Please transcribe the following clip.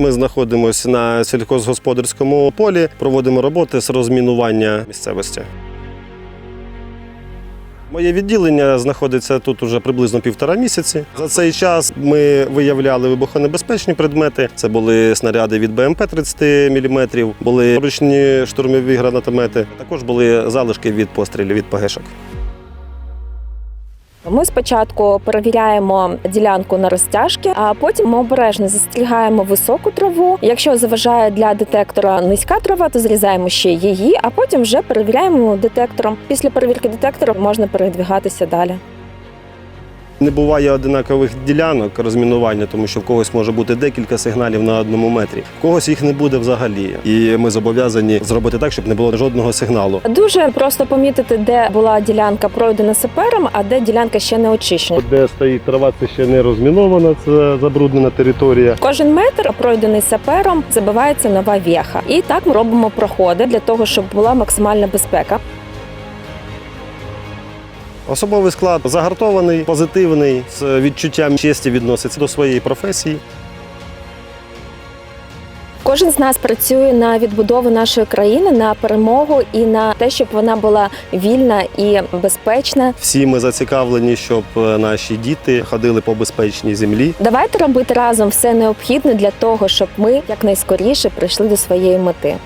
Ми знаходимося на сільськогосподарському полі, проводимо роботи з розмінування місцевості. Моє відділення знаходиться тут уже приблизно півтора місяці. За цей час ми виявляли вибухонебезпечні предмети. Це були снаряди від БМП 30 мм, були ручні штурмові гранатомети. Також були залишки від пострілів від ПГшок. Ми спочатку перевіряємо ділянку на розтяжки, а потім ми обережно застрігаємо високу траву. Якщо заважає для детектора низька трава, то зрізаємо ще її, а потім вже перевіряємо детектором. Після перевірки детектора можна передвігатися далі. Не буває одинакових ділянок розмінування, тому що в когось може бути декілька сигналів на одному метрі, в когось їх не буде взагалі. І ми зобов'язані зробити так, щоб не було жодного сигналу. Дуже просто помітити, де була ділянка пройдена сапером, а де ділянка ще не очищена. Де стоїть трава, це ще не розмінована, це забруднена територія. Кожен метр пройдений сапером забивається нова вєха. І так ми робимо проходи для того, щоб була максимальна безпека. Особовий склад загартований, позитивний, з відчуттям честі відноситься до своєї професії. Кожен з нас працює на відбудову нашої країни, на перемогу і на те, щоб вона була вільна і безпечна. Всі ми зацікавлені, щоб е, наші діти ходили по безпечній землі. Давайте робити разом все необхідне для того, щоб ми якнайскоріше прийшли до своєї мети.